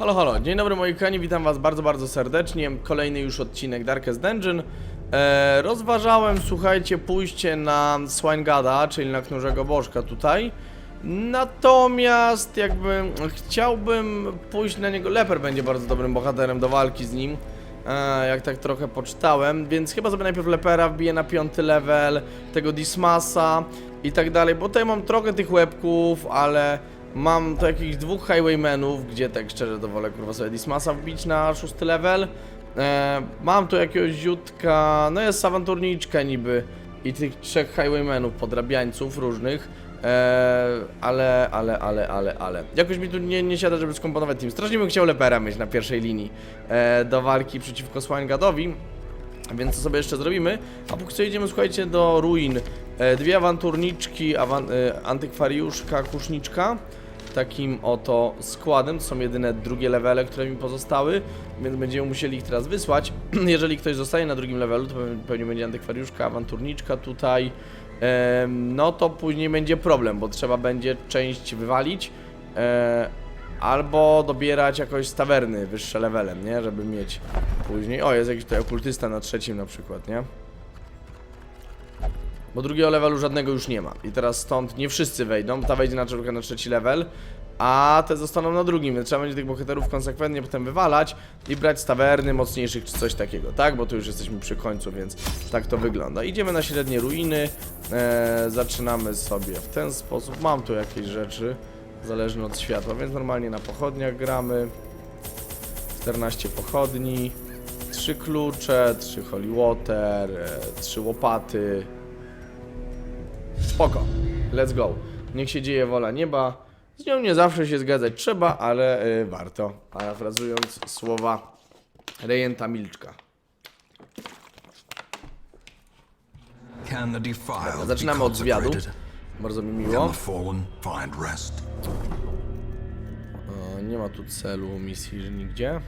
Halo, halo, dzień dobry moi kochani, witam was bardzo, bardzo serdecznie. Kolejny już odcinek Darkest Dungeon. E, rozważałem, słuchajcie, pójście na Swinegada, czyli na Knurzego Bożka tutaj. Natomiast jakby chciałbym pójść na niego, Leper będzie bardzo dobrym bohaterem do walki z nim. E, jak tak trochę poczytałem, więc chyba sobie najpierw Lepera wbiję na piąty level, tego Dismasa i tak dalej, bo tutaj mam trochę tych łebków, ale mam tu jakichś dwóch Highwaymenów, gdzie tak szczerze to wolę kurwa sobie Dismasa wbić na szósty level. E, mam tu jakiegoś ziutka, no jest awanturniczka niby i tych trzech Highwaymenów, podrabiańców różnych. E, ale, ale, ale, ale, ale. Jakoś mi tu nie, nie siada, żeby skomponować team. Strasznie bym chciał Lepera mieć na pierwszej linii e, do walki przeciwko Swinegadowi. Więc co sobie jeszcze zrobimy? A póki co idziemy, słuchajcie, do ruin. E, dwie awanturniczki, awan e, antykwariuszka, kuszniczka. Takim oto składem. To są jedyne drugie levele, które mi pozostały, więc będziemy musieli ich teraz wysłać. Jeżeli ktoś zostaje na drugim levelu, to pewnie- będzie antykwariuszka, awanturniczka tutaj. Em, no to później będzie problem, bo trzeba będzie część wywalić. E, albo dobierać jakoś z tawerny wyższe levelem, nie? Żeby mieć później. O, jest jakiś tutaj okultysta na trzecim na przykład, nie? Bo drugiego levelu żadnego już nie ma. I teraz stąd nie wszyscy wejdą. Ta wejdzie na przykład na trzeci level, a te zostaną na drugim, więc trzeba będzie tych bohaterów konsekwentnie potem wywalać i brać z tawerny mocniejszych czy coś takiego, tak? Bo tu już jesteśmy przy końcu, więc tak to wygląda. Idziemy na średnie ruiny. Eee, zaczynamy sobie w ten sposób. Mam tu jakieś rzeczy zależne od światła, więc normalnie na pochodniach gramy. 14 pochodni, 3 klucze, 3 holy water, 3 łopaty. Spoko, let's go. Niech się dzieje wola nieba. Z nią nie zawsze się zgadzać trzeba, ale y, warto. Parafrazując słowa rejenta Milczka. Zaczynamy od zwiadu. Bardzo mi miło. O, nie ma tu celu misji, nigdzie.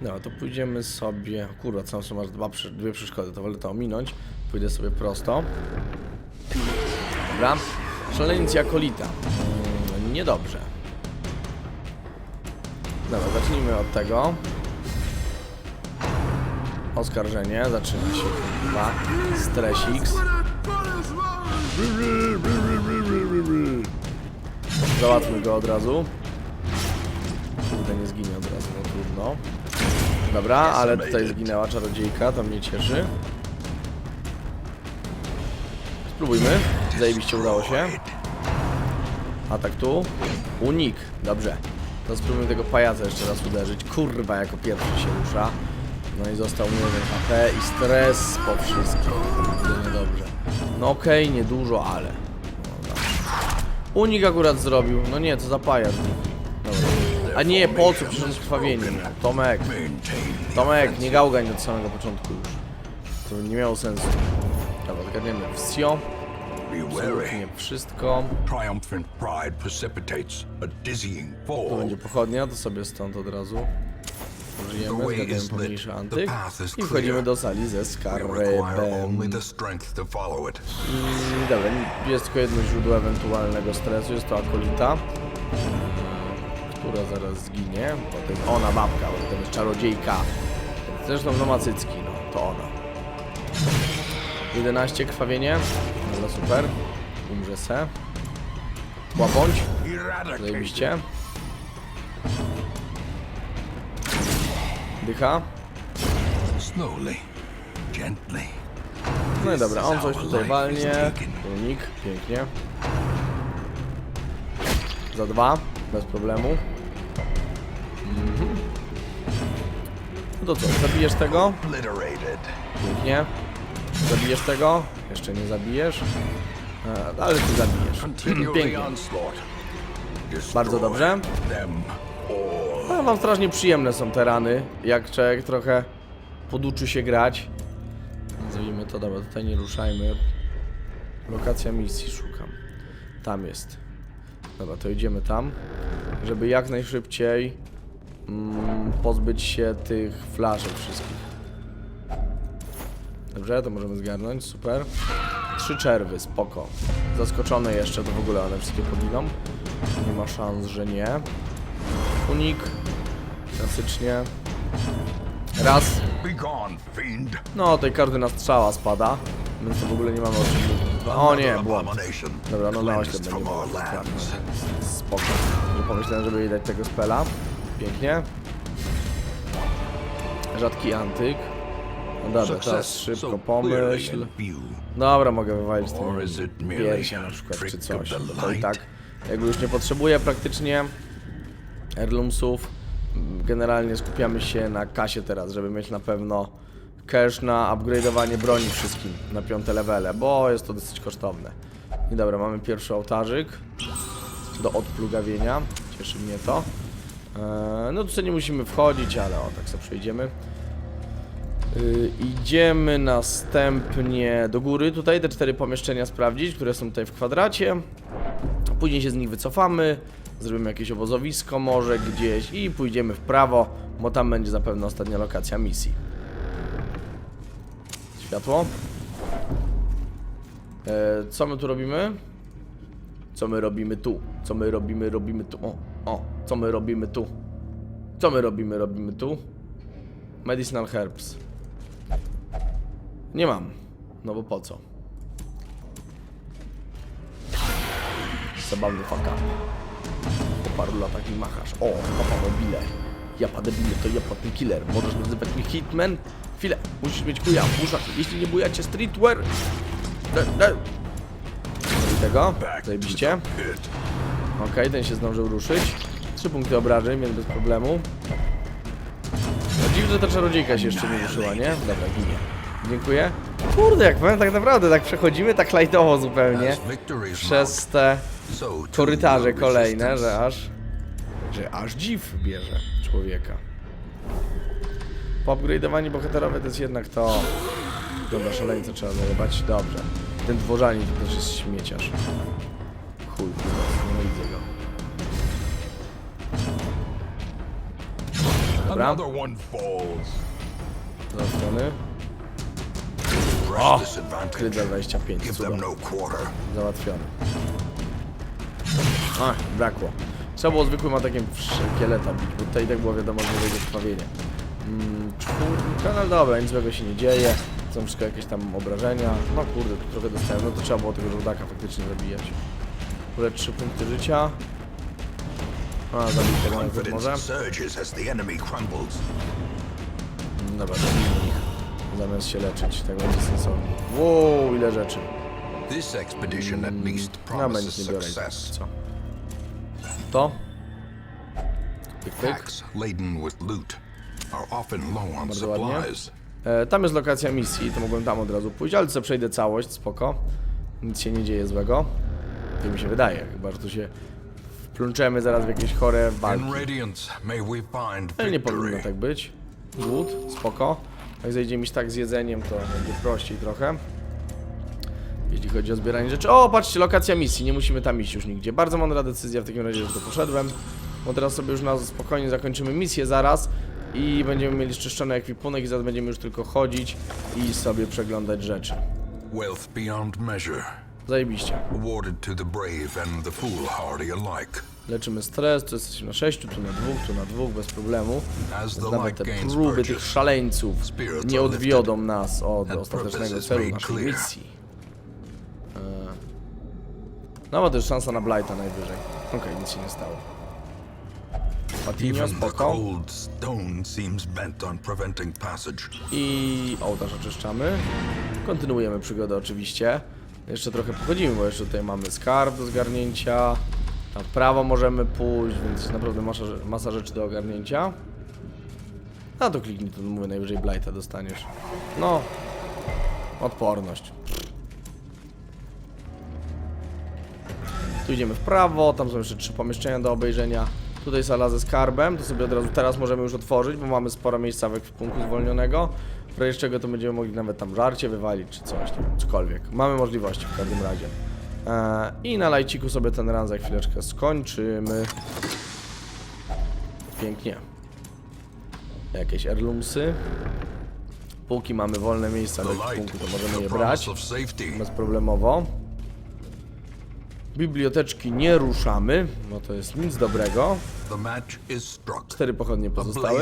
No, to pójdziemy sobie. Kurwa, tam są aż dwa, dwie przeszkody, to wolę to ominąć. Pójdę sobie prosto. Dobra. Szaleniec Jakolita. Mm, niedobrze. Dobra, zacznijmy od tego. Oskarżenie, zaczyna się kurwa. Stresix. Załatwmy go od razu. Kurde, nie zginie od razu, no trudno. Dobra, ale tutaj zginęła czarodziejka, to mnie cieszy. Spróbujmy. Zajebiście udało się. Atak tu. Unik. Dobrze. To spróbujmy tego pajaca jeszcze raz uderzyć. Kurwa, jako pierwszy się rusza. No i został mi jeden HP i stres po wszystkim. Kurde, niedobrze. No okej, niedużo, ale... Dobra. Unik akurat zrobił. No nie, co za pajac. Dobra. A nie, po co? Przecież on miał. Tomek, Tomek, nie gałgań od samego początku już. To nie miało sensu. Dobra, zgadniemy. Wsio. Absolutnie wszystko. Triumphant pride precipitates a dizzying To będzie pochodnia, to sobie stąd od razu is lit. pomniejszy antyk. I wchodzimy do sali ze skarbem. I dobra, jest tylko jedno źródło ewentualnego stresu, jest to akolita, która zaraz zginie. Potem ona babka, bo potem jest czarodziejka. Zresztą no macycki, no to ona. 11 krwawienie, no super. Umrze se. Łapąć, Eradicate. zajebiście. Dycha. No i dobra, on coś tutaj walnie. Unik, pięknie. Za dwa, bez problemu. Mhm. No to co, zabijesz tego? Pięknie. Zabijesz tego? Jeszcze nie zabijesz. A, ale ty zabijesz. Pięknie. Bardzo dobrze. No, wam strasznie przyjemne są te rany, jak człowiek trochę poduczy się grać. Nazwijmy to, dobra, tutaj nie ruszajmy. Lokacja misji szukam. Tam jest. Dobra, to idziemy tam, żeby jak najszybciej mm, pozbyć się tych flaszek wszystkich. Dobrze, to możemy zgarnąć, super. Trzy czerwy, spoko. Zaskoczone jeszcze, to w ogóle one wszystkie poginą. Nie ma szans, że nie. Unik. Klasycznie. Raz. No, tej każdy na strzała spada. Więc to w ogóle nie mamy o czym. O nie, błąd. Dobra, no na Cleansed 8 from będzie our było dokładnie. lands. Spoko. Nie pomyślałem, żeby jej dać tego spela. Pięknie. Rzadki antyk. No dobra, teraz szybko pomyśl. Dobra, mogę wywalić ten piersia na przykład, czy coś. To i light? tak, jakby już nie potrzebuję praktycznie heirloomsów, generalnie skupiamy się na kasie teraz, żeby mieć na pewno cash na upgrade'owanie broni wszystkim na piąte levele, bo jest to dosyć kosztowne. I dobra, mamy pierwszy ołtarzyk do odplugawienia, cieszy mnie to. Eee, no tutaj nie musimy wchodzić, ale o, tak sobie przejdziemy. Y, idziemy następnie do góry, tutaj te cztery pomieszczenia sprawdzić, które są tutaj w kwadracie. Później się z nich wycofamy, zrobimy jakieś obozowisko może gdzieś i pójdziemy w prawo, bo tam będzie zapewne ostatnia lokacja misji. Światło. E, co my tu robimy? Co my robimy tu? Co my robimy, robimy tu? O, o, co my robimy tu? Co my robimy, robimy tu? Medicinal herbs. Nie mam. No bo po co? Zabawny fuck up. Po paru latach mi machasz. O, papa mobile. Japa debile, to japa ten killer. Możesz nazywać mnie Hitman? Chwilę, musisz mieć kuja w uszach. Jeśli nie bujacie streetwear... No. I tego? Zajebiście. Okej, ten się zdążył ruszyć. Trzy punkty obrażeń, więc bez problemu. No dziwne, że ta czarodziejka się jeszcze nie ruszyła, nie? Dobra, ginie. Dziękuję. Kurde, jak powiem, tak naprawdę tak przechodzimy tak lajtowo zupełnie. Przez te korytarze kolejne, że aż... Że aż dziw bierze człowieka. Poupgrade'owani bohaterowie to jest jednak to... Dobra, szaleńca trzeba zajebać. Dobrze. Ten dworzanin to też jest śmieciarz. Chuj, nie widzę go. Dobra, Another one za 25, Give them cudo. no quarter. Załatwiony. Ach, brakło. Trzeba było zwykłym atakiem szkieleta bić, bo tutaj tak było wiadomo, że będzie krwawienie. Mm, czwórka, no dobra, nic złego się nie dzieje. Są wszystko jakieś tam obrażenia. No kurde, tu trochę dostałem. No to trzeba było tego żołdaka faktycznie zabijać. Kurde, 3 punkty życia. A, zabij tego najpierw może. Crumbles. Dobra, zabijmy ich. Zamiast się leczyć, tak będzie sensownie. Wow, ile rzeczy. This expedition at least promises tak, success. Co? To? Pyk, pyk. Laden with loot are often low on Bardzo ładnie. supplies. E, tam jest lokacja misji, to mogłem tam od razu pójść, ale co przejdę całość, spoko. Nic się nie dzieje złego. To mi się wydaje, chyba że tu się wplączemy zaraz w jakieś chore walki. Ale nie powinno tak być. Głód, spoko. Jak zejdzie mi tak z jedzeniem, to będzie prościej trochę. Jeśli chodzi o zbieranie rzeczy. O, patrzcie, lokacja misji, nie musimy tam iść już nigdzie. Bardzo mądra decyzja w takim razie, że to poszedłem. Bo teraz sobie już na spokojnie zakończymy misję zaraz. I będziemy mieli czyszczony ekwipunek i zaraz będziemy już tylko chodzić i sobie przeglądać rzeczy. Wealth beyond measure, Zajebiście. awarded to the brave and the foolhardy alike. Leczymy stres, tu jesteśmy na 6, tu na 2, tu na 2, bez problemu. Więc nawet te próby tych szaleńców nie odwiodą nas od ostatecznego celu naszej misji. E, No ma też szansa na Blighta najwyżej. Okej, nic się nie stało. Patinio, spoko. I ołtarz oczyszczamy. Kontynuujemy przygodę oczywiście. Jeszcze trochę pochodzimy, bo jeszcze tutaj mamy skarb do zgarnięcia. Tam w prawo możemy pójść, więc naprawdę masa, masa rzeczy do ogarnięcia. A to kliknij, to mówię, najwyżej blighta dostaniesz. No. Odporność. Tu idziemy w prawo, tam są jeszcze trzy pomieszczenia do obejrzenia. Tutaj sala ze skarbem, to sobie od razu teraz możemy już otworzyć, bo mamy sporo miejsca w ekwipunku zwolnionego. W razie czego to będziemy mogli nawet tam żarcie wywalić, czy coś, nie wiem, cokolwiek. Mamy możliwości w każdym razie. Eee, I na lajciku sobie ten run za chwileczkę skończymy. Pięknie. Jakieś heirloomsy. Póki mamy wolne miejsca light, ekwipunku, to możemy je brać bezproblemowo. Biblioteczki nie ruszamy, no to jest nic dobrego. Cztery pochodnie pozostały.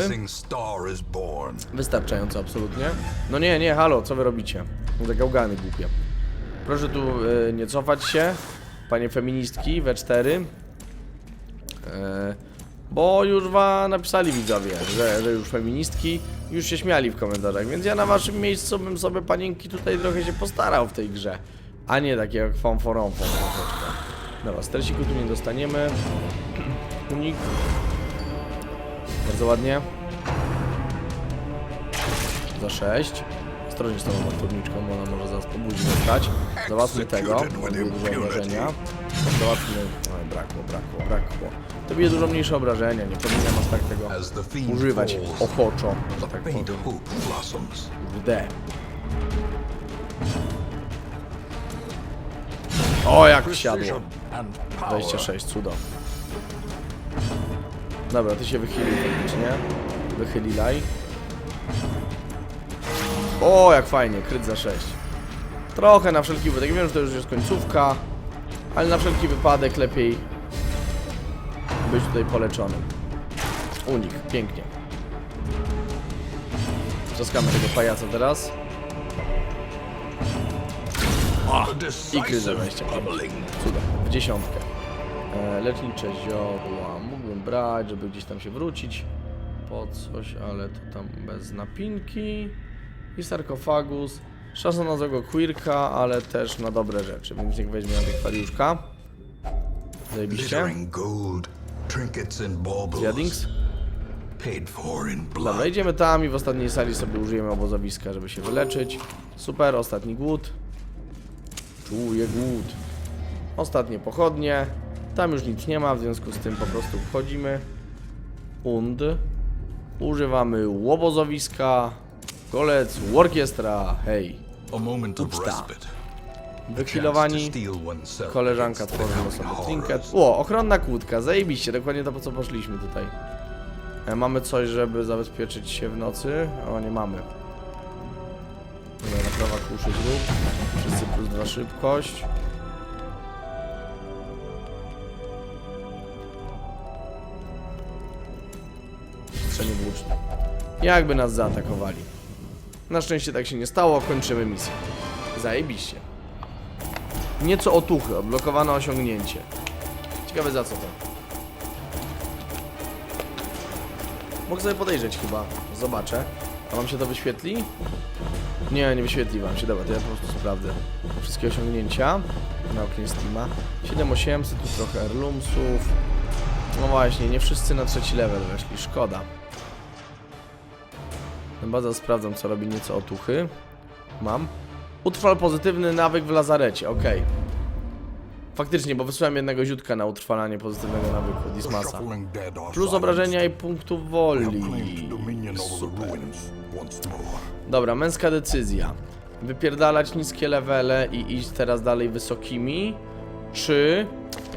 Wystarczająco absolutnie. No nie, nie, halo, co wy robicie? Te gałgany głupie. Proszę tu e, nie cofać się, panie feministki, we cztery. E, bo już wa napisali widzowie, że, że już feministki już się śmiali w komentarzach, więc ja na waszym miejscu bym sobie panienki tutaj trochę się postarał w tej grze. A nie takie jak fanforąfą troszeczkę. Dobra, stresiku tu nie dostaniemy. Unik. Bardzo ładnie. Za 6. Ostrożnie z tą motorniczką, bo ona może zaraz po buzi dostać. Załatwmy tego, dużo obrażenia. Załatwmy... Oj, brakło, brakło, brakło. To bije dużo mniejsze obrażenia, nie powinienem aż tak tego używać ochoczo, że tak powiem. hope blossoms. W D. O, jak wsiadło. Precision and power. 26, cudo. Dobra, ty się wychylił faktycznie. Wychylilaj. O, jak fajnie, kryt za 6. Trochę na wszelki wypadek, wiem, że to już jest końcówka, ale na wszelki wypadek lepiej być tutaj poleczonym. Unik, pięknie. Trzaskamy tego pajaca teraz. A I kryt za decisive 25. bubbling. Cuda, w dziesiątkę. E, lecznicze ziodła mógłbym brać, żeby gdzieś tam się wrócić po coś, ale to tam bez napinki. I sarkofagus. Szansa na złego queerka, ale też na dobre rzeczy, więc niech weźmie. Zajebiście. Zjadings. Paid for in Dobra, idziemy tam i w ostatniej sali sobie użyjemy obozowiska, żeby się wyleczyć. Super, ostatni głód. Czuję głód. Ostatnie pochodnie. Tam już nic nie ma, w związku z tym po prostu wchodzimy. Und. Używamy łobozowiska. Kolec, orkiestra, hej. Uczta. oneself Koleżanka against the tworzy coming sobie trinket. O, ochronna kłódka, zajebiście, dokładnie to po co poszliśmy tutaj. E, mamy coś, żeby zabezpieczyć się w nocy? O, nie mamy. Dobra, naprawa kuszy zrób. Wszyscy plus dwa szybkość. Strzenie włócznie. Jakby nas zaatakowali. Na szczęście tak się nie stało, kończymy misję. Zajebiście. Nieco otuchy, odblokowane osiągnięcie. Ciekawe za co to. Mogę sobie podejrzeć chyba. Zobaczę. A wam się to wyświetli? Nie, nie wyświetli wam się. Dobra, to ja po prostu sprawdzę. Wszystkie osiągnięcia na oknie Steama. 7800, tu trochę Erlumsów. No właśnie, nie wszyscy na trzeci level weszli. Szkoda. Zaraz sprawdzam, co robi nieco otuchy. Mam. Utrwal pozytywny nawyk w lazarecie, okej. Faktycznie, bo wysłałem jednego ziutka na utrwalanie pozytywnego nawyku, Dismasa. Plus obrażenia i punktów woli. Super. Dobra, męska decyzja. Wypierdalać niskie levele i iść teraz dalej wysokimi? Czy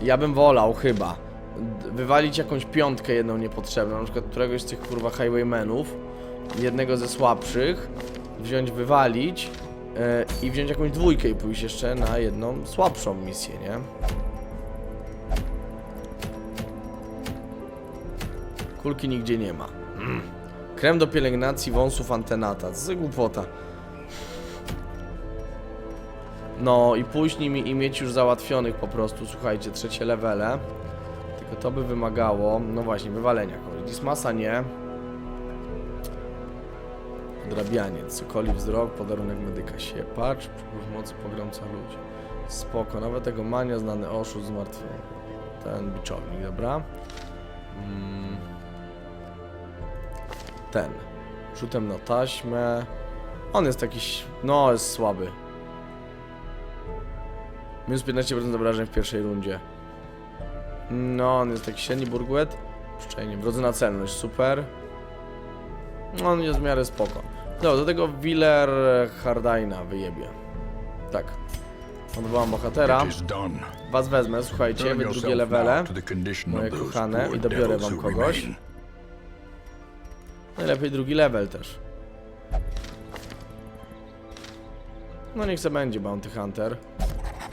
ja bym wolał chyba wywalić jakąś piątkę jedną niepotrzebną, na przykład któregoś z tych kurwa highwaymenów, jednego ze słabszych, wziąć, wywalić e, i wziąć jakąś dwójkę i pójść jeszcze na jedną słabszą misję, nie? Kulki nigdzie nie ma. Mm. Krem do pielęgnacji wąsów antenata. Co za głupota. No i pójść nimi i mieć już załatwionych po prostu, słuchajcie, trzecie levele. Tylko to by wymagało, no właśnie, wywalenia kogoś. Dismasa nie. Podrabianie, cokoli wzrok, podarunek medyka się. Patrz, przypływ mocy pogromca ludzi. Spoko, nawet tego mania, znany oszust, zmartwy. Ten biczownik, dobra. Mm. Ten. Rzutem na taśmę. On jest jakiś, no jest słaby. Minus 15% obrażeń w pierwszej rundzie. No, on jest taki średni burgwet. Szczelnie, wrodzyna celność, super. On jest w miarę spoko. No, do tego Willer Hardina wyjebie. Tak. Odwołam bohatera. Was wezmę, słuchajcie, wy drugie levele. moje kochane, i dobiorę wam kogoś. Najlepiej drugi level też. No niech se będzie Bounty Hunter.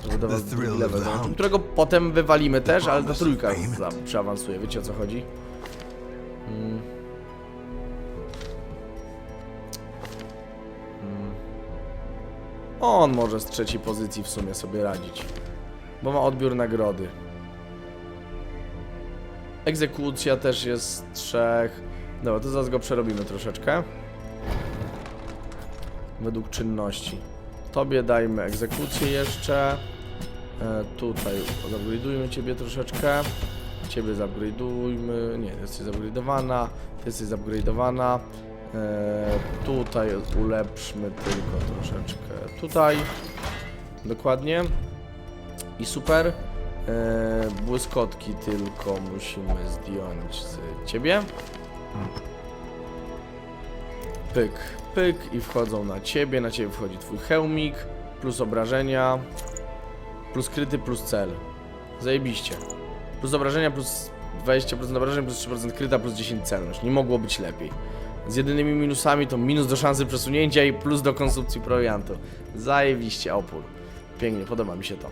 Żeby do was drugi level dołączył, którego potem wywalimy też, ale promise trójka przeawansuje, wiecie o co chodzi? On może z trzeciej pozycji w sumie sobie radzić, bo ma odbiór nagrody. Egzekucja też jest z trzech. Dobra, to zaraz go przerobimy troszeczkę. Według czynności. Tobie dajmy egzekucję jeszcze. E, tutaj zupgrade'ujmy ciebie troszeczkę. Ciebie zupgrade'ujmy. Nie, jesteś zupgrade'owana. Ty jesteś zupgrade'owana. E, tutaj ulepszmy tylko troszeczkę. Tutaj. Dokładnie. I super. E, błyskotki tylko musimy zdjąć z ciebie. Pyk, pyk i wchodzą na ciebie. Na ciebie wchodzi twój hełmik, plus obrażenia, plus kryty, plus cel. Zajebiście. Plus obrażenia, plus 20% obrażeń, plus 3% kryta, plus 10 celność. Nie mogło być lepiej. Z jedynymi minusami to minus do szansy przesunięcia i plus do konsumpcji prowiantu. Zajebiście opór. Pięknie, podoba mi się to.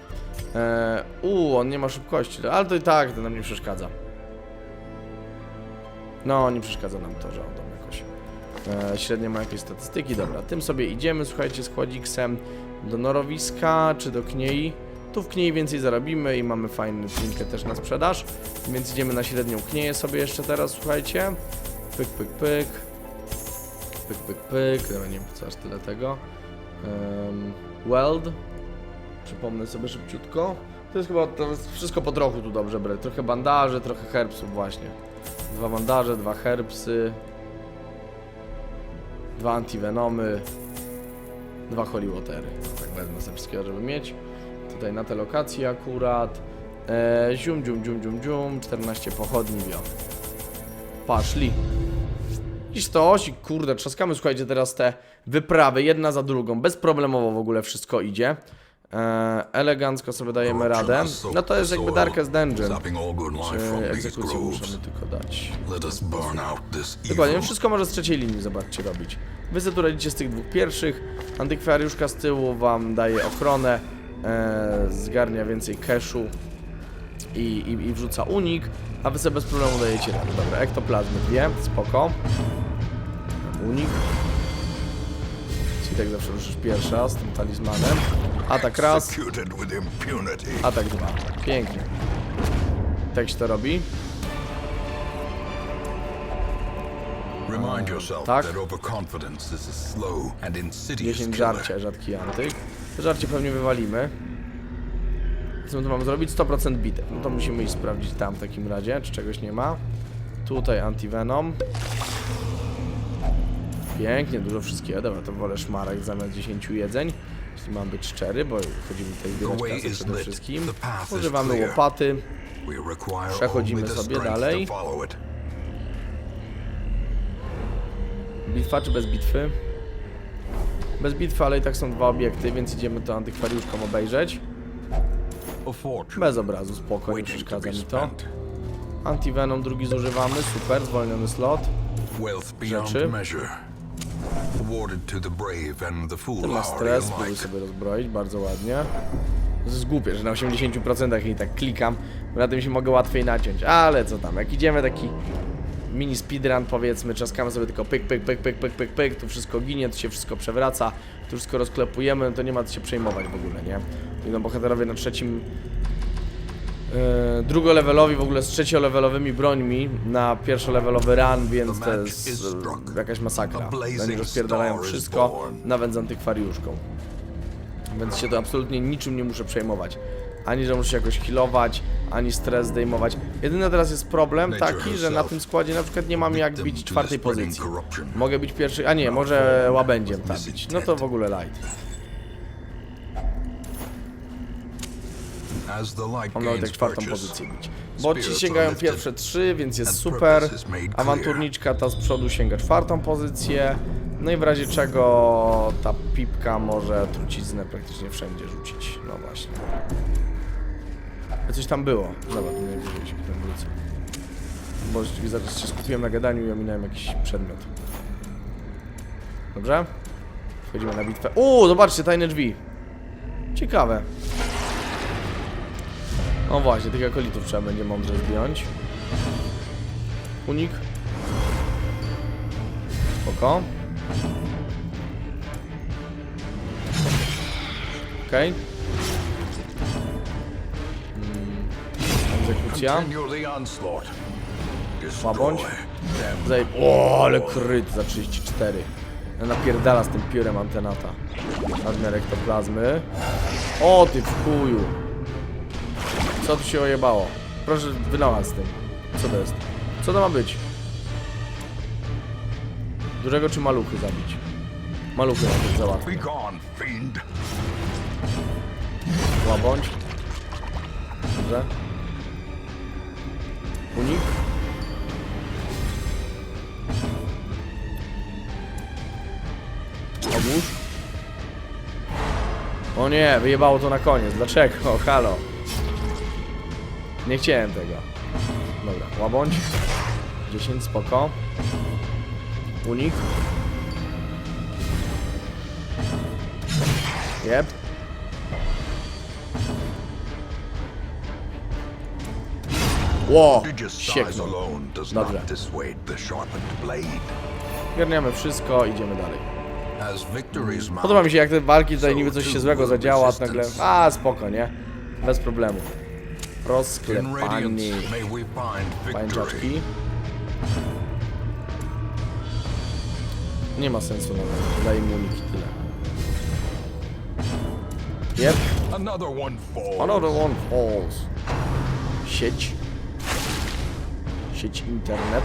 Eee, on nie ma szybkości, ale to i tak to nam nie przeszkadza. No, nie przeszkadza nam to, że on tam jakoś e, średnio ma jakieś statystyki. Dobra, tym sobie idziemy, słuchajcie, z kładziksem do norowiska czy do kniei. Tu w kniei więcej zarobimy i mamy fajny trinkę też na sprzedaż, więc idziemy na średnią knieję sobie jeszcze teraz, słuchajcie. Pyk, pyk, pyk. Pyk, pyk, pyk. Dobra, nie wiem aż tyle tego. Um, weld. Przypomnę sobie szybciutko. To jest chyba to jest wszystko po trochu tu dobrze brać. Trochę bandaży, trochę herbsów właśnie. Dwa bandaże, dwa herbsy. Dwa antivenomy. Dwa holy watery. Tak wezmę sobie wszystkiego, żeby mieć. Tutaj na te lokacje akurat. E, zium, zium, zium, zium, zium. 14 pochodni wio. Paszli. I 108, kurde, trzaskamy, słuchajcie, teraz te wyprawy, jedna za drugą, bezproblemowo w ogóle wszystko idzie. E, elegancko sobie dajemy radę. No to jest jakby Darkest Dungeon. Czy egzekucję musimy tylko dać. Dokładnie, evil. wszystko może z trzeciej linii, zobaczcie, robić. Wy sobie tu radzicie z tych dwóch pierwszych, antykwariuszka z tyłu wam daje ochronę, e, zgarnia więcej cashu i, i, i wrzuca unik, a wy sobie bez problemu dajecie radę. Dobra, ektoplazmy dwie, spoko. Unik. Czyli tak zawsze ruszysz pierwsza z tym talizmanem. Atak raz, atak dwa. Pięknie. Tak się to robi. Remind yourself tak. that overconfidence is a slow and insidious 10 killer. żarcia, rzadki antyk. Żarcie pewnie wywalimy. Co my tu mamy zrobić? 100% bitew. No to musimy iść sprawdzić tam w takim razie, czy czegoś nie ma. Tutaj antivenom. Pięknie, dużo wszystkiego. Dobra, to wolę szmarek zamiast 10 jedzeń. Jeśli mam być szczery, bo chodzimy tutaj The way zbierać kasę przede wszystkim. Używamy łopaty. Przechodzimy sobie dalej. Bitwa czy bez bitwy? Bez bitwy, ale i tak są dwa obiekty, więc idziemy to antykwariuszką obejrzeć. Bez obrazu, spoko, nie waiting to przeszkadza mi to. Antivenom drugi zużywamy, super, zwolniony slot. Rzeczy. Ten ma stres, alike. sobie rozbroić, bardzo ładnie. To jest głupie, że na 80% i tak klikam, na tym się mogę łatwiej naciąć, ale co tam, jak idziemy taki mini speedrun powiedzmy, czaskamy sobie tylko pyk, pyk, pyk, pyk, pyk, pyk, pyk, tu wszystko ginie, tu się wszystko przewraca, tu wszystko rozklepujemy, no to nie ma co się przejmować w ogóle, nie? I no bohaterowie na trzecim drugolevelowi w ogóle z trzeciolevelowymi brońmi na pierwszolevelowy run, więc to jest yy, jakaś masakra. Oni rozpierdalają wszystko, nawet z antykwariuszką. Więc się to absolutnie niczym nie muszę przejmować. Ani, że muszę się jakoś healować, ani stres zdejmować. Jedyny teraz jest problem taki, że na tym składzie na przykład nie mam jak bić czwartej pozycji. Mogę bić pierwszy, a nie, może łabędziem tam bić. No to w ogóle light. On nawet jak czwartą pozycję bić. Bo ci sięgają pierwsze trzy, więc jest super. Awanturniczka ta z przodu sięga czwartą pozycję. No i w razie czego ta pipka może truciznę praktycznie wszędzie rzucić. No właśnie. A Coś tam było. Dobra, to najwyżej się potem wrócę. Bo rzeczywiście zaraz się skupiłem na gadaniu i ominąłem jakiś przedmiot. Dobrze? Wchodzimy na bitwę. O, zobaczcie, tajne drzwi. Ciekawe. No właśnie, tych akolitów trzeba będzie mądrze zdjąć. Unik. Spoko. Okej. Mm, Egzekucja. Continue the onslaught. Destroy Łabądź. them. Zaj... O, ale kryt za 34. Ja napierdala z tym piórem antenata. Nadmiar ektoplazmy. O, ty w chuju. Co tu się ojebało? Proszę, wynałaz z tym. Co to jest? Co to ma być? Dużego czy maluchy zabić? Maluchy najpierw załatwię. Łabądź. Dobrze. Unik. Obłóż. O nie, wyjebało to na koniec. Dlaczego? Halo. Nie chciałem tego. Dobra, łabądź. 10, spoko. Unik. Jep. Ło! Sieknął. Dobrze. Garniamy wszystko, idziemy dalej. Podoba mi się jak te walki tutaj niby coś się złego zadziała, nagle... A, spoko, nie? Bez problemu. Rozklepani. Pańczaczki. Nie ma sensu nawet. Daj mu uniki tyle. Yep. Another one falls. Another one falls. Sieć. Sieć internet.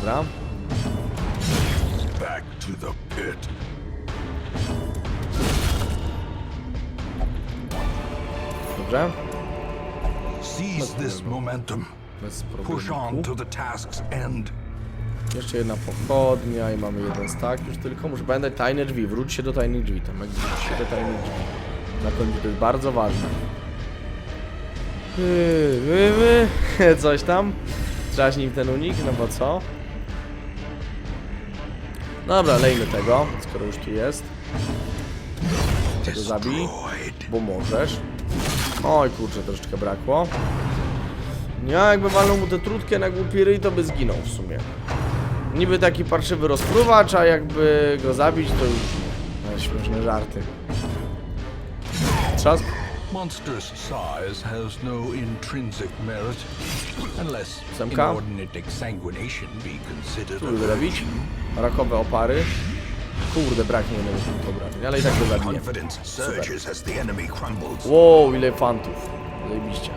Dobra. Back to the pit. Dobrze. Seize this momentum. Bez Push on problemu. to the task's end. Jeszcze jedna pochodnia i mamy jeden stack już tylko. Muszę pamiętać tajne drzwi. Wróć się do tajnych drzwi. Tam jak wróć się do tajnych drzwi. Na końcu to jest bardzo ważne. Yy, yy, yy. Coś tam. Draźnij ten unik, no bo co? Dobra, lejmy tego, skoro już tu jest. Tego zabij, Destroyed. bo możesz. Oj kurczę, troszeczkę brakło. Nie, jakby walnął mu te trutkie na głupi ryj, to by zginął w sumie. Niby taki parszywy rozpruwacz, a jakby go zabić, to już nie. No, śmieszne żarty. Trzask. Monstrous size has no intrinsic merit, unless inordinate exsanguination be considered. Rakowe opary. Kurde, braknie jednego punktu obrażeń, ale i tak go zabiję. Wow, ile fantów. Zajebiście.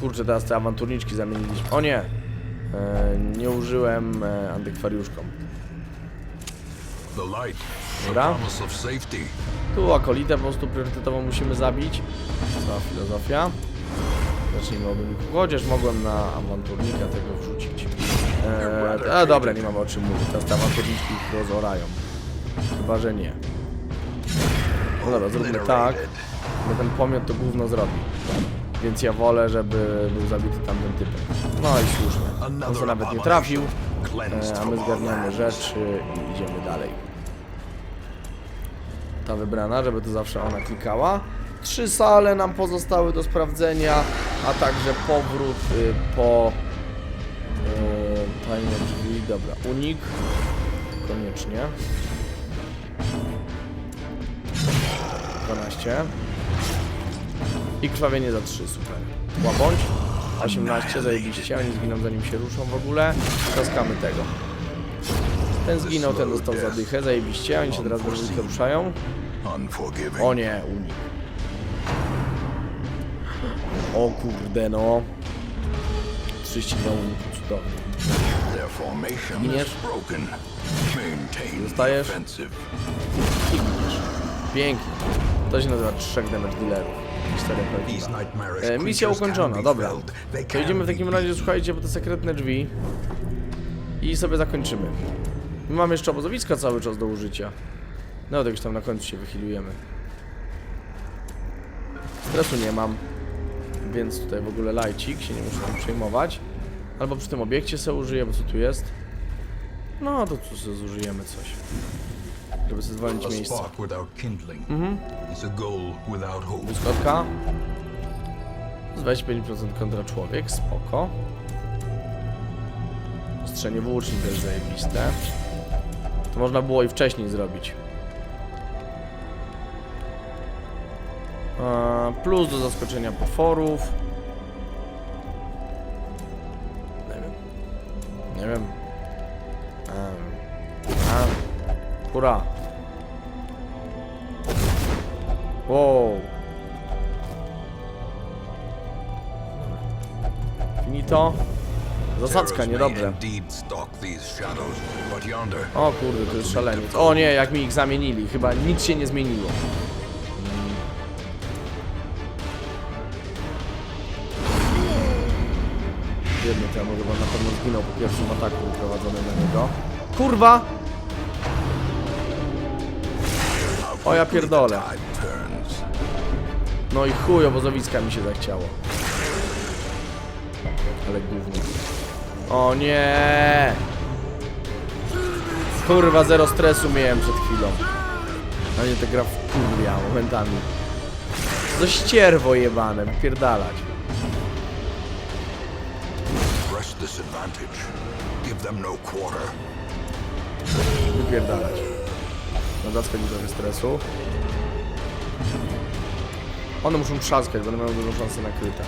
Kurczę, teraz te awanturniczki zamieniliśmy. O nie! E, nie użyłem e, antykwariuszką. Dobra. Tu akolitę po prostu priorytetowo musimy zabić. Cała filozofia. Zacznijmy od. Chociaż mogłem na awanturnika tego wrzucić. E, a dobra, nie mamy o czym mówić. Teraz te awanturniki ich rozorają. Chyba, że nie. No dobra, zróbmy tak. Bo ten pomiot to gówno zrobi. Więc ja wolę, żeby był zabity tamten typem. No i słusznie. On to nawet nie trafił. E, a my zgarniamy rzeczy i idziemy dalej. Ta wybrana, żeby to zawsze ona klikała. Trzy sale nam pozostały do sprawdzenia, a także powrót y, po y, tajne drzwi. Dobra, unik. Koniecznie. 12. I krwawienie za 3, super. Łabądź. 18, zajebiście, oni zginą zanim się ruszą w ogóle. Trzaskamy tego. Ten zginął, ten dostał zadychę, zajebiście, oni się teraz dwójkę ruszają. O nie, unik. O kurde no. 32 uniku, cudownie. Giniesz? offensive. I giniesz. Pięknie. To się nazywa trzech damage dealerów. E, misja ukończona, dobra. To idziemy w takim razie, słuchajcie, po te sekretne drzwi. I sobie zakończymy. My mamy jeszcze obozowiska cały czas do użycia. No, to już tam na końcu się wychilujemy. Stresu nie mam. Więc tutaj w ogóle lajcik, się nie muszę przejmować. Albo przy tym obiekcie sobie użyję, bo co tu jest? No, to tu sobie zużyjemy coś. żeby sobie zwolnić miejsce. hope. Błyskotka. Z 25% kontra człowiek, spoko. Ostrzenie włóczni też zajebiste. To można było i wcześniej zrobić. Plus do zaskoczenia potworów. Hurra. Wow. Finito. Zasadzka, niedobrze. O kurde, to jest szaleniec. O nie, jak mi ich zamienili. Chyba nic się nie zmieniło. Biedny temu, chyba na pewno zginął po pierwszym ataku prowadzonym na niego. Kurwa! O ja pierdolę. No i chuj, obozowiska mi się zachciało. Ale gówno. O nie! Kurwa, zero stresu miałem przed chwilą. A nie, ta gra wkurwia momentami. To ścierwo jebane, pierdalać. Wypierdalać. No daskać mi trochę stresu. One muszą trzaskać, będą miały dużą szansę na kryta.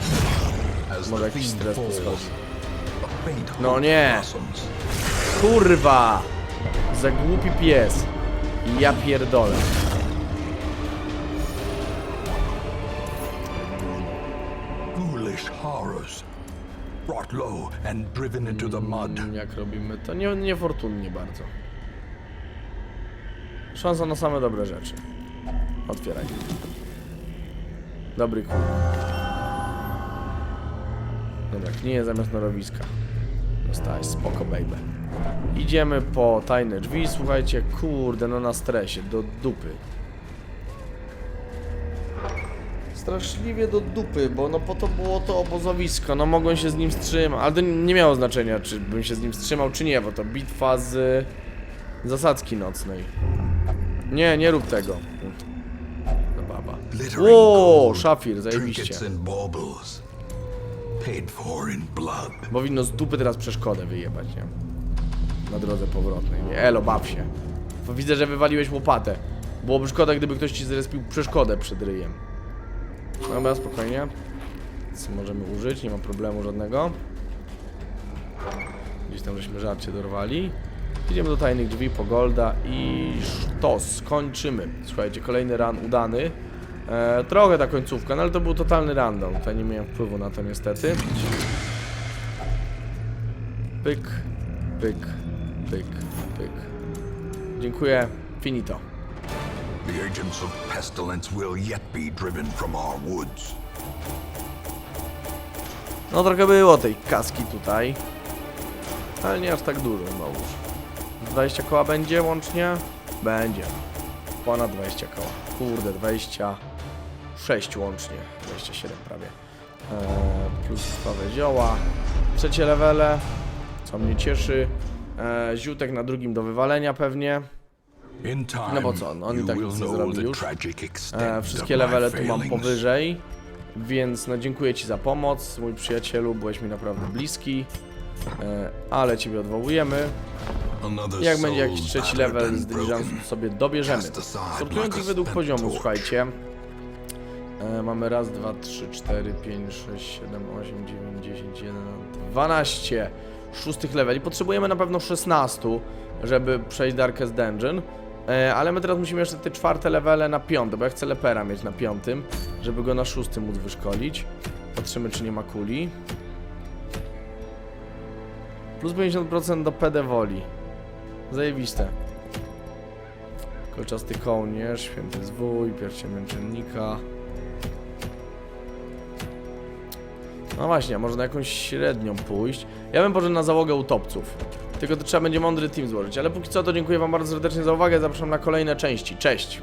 Może jakiś stres faint No nie. Kurwa! Za głupi pies. Ja pierdolę. Foolish horrors. Brought low and driven into the mud. Jak robimy to? Nie, niefortunnie bardzo. Szansa na same dobre rzeczy. Otwieraj. Dobry kół. Dobra, kniję zamiast norowiska. Dostałeś, spoko baby. Idziemy po tajne drzwi, słuchajcie, kurde, no na stresie, do dupy. Straszliwie do dupy, bo no po to było to obozowisko, no mogłem się z nim wstrzymać, ale to nie miało znaczenia, czy bym się z nim wstrzymał, czy nie, bo to bitwa z zasadzki nocnej. Nie, nie rób tego. Baba. Gold, szafir, zajebiście. Powinno z dupy teraz przeszkodę wyjebać, nie? Na drodze powrotnej. Elo, baw się. Bo Widzę, że wywaliłeś łopatę. Byłoby szkoda, gdyby ktoś ci zrespił przeszkodę przed ryjem. Dobra, spokojnie. Co możemy użyć, nie ma problemu żadnego. Gdzieś tam żeśmy żarcie dorwali. Idziemy do tajnych drzwi po Golda i sztos, skończymy. Słuchajcie, kolejny run udany. E, trochę ta końcówka, no ale to był totalny random. Tutaj nie miałem wpływu na to niestety. Pyk, pyk, pyk, pyk. Dziękuję. Finito. The agents of pestilence will yet be driven from our woods. No trochę było tej kaski tutaj. Ale nie aż tak dużo znowuż. 20 koła będzie łącznie? Będzie. Ponad 20 koła. Kurde, 26 łącznie. 27 prawie. Eee, plus krwawe zioła. Trzecie levele, co mnie cieszy. Eee, ziutek na drugim do wywalenia pewnie. No bo co, no on i tak nic nie know zrobi the już. E, of wszystkie levele tu mam powyżej. Więc no dziękuję Ci za pomoc, mój przyjacielu, byłeś mi naprawdę bliski. E, ale Ciebie odwołujemy. Jak będzie jakiś trzeci level z to sobie dobierzemy. Sortując ich według poziomu, słuchajcie. E, mamy raz, dwa, trzy, cztery, pięć, sześć, siedem, osiem, dziewięć, dziesięć, jeden, dwanaście szóstych leveli. Potrzebujemy na pewno 16, żeby przejść Darkest Dungeon. E, ale my teraz musimy jeszcze te czwarte levele na piąte, bo ja chcę lepera mieć na piątym, żeby go na szóstym móc wyszkolić. Patrzymy, czy nie ma kuli. Plus 50% do PD woli. Zajebiste. Kolczasty kołnierz, święty zwój, pierścień męczennika. No właśnie, może na jakąś średnią pójść. Ja bym poszedł na załogę utopców. Tylko to trzeba będzie mądry team złożyć. Ale póki co to dziękuję wam bardzo serdecznie za uwagę. Zapraszam na kolejne części. Cześć!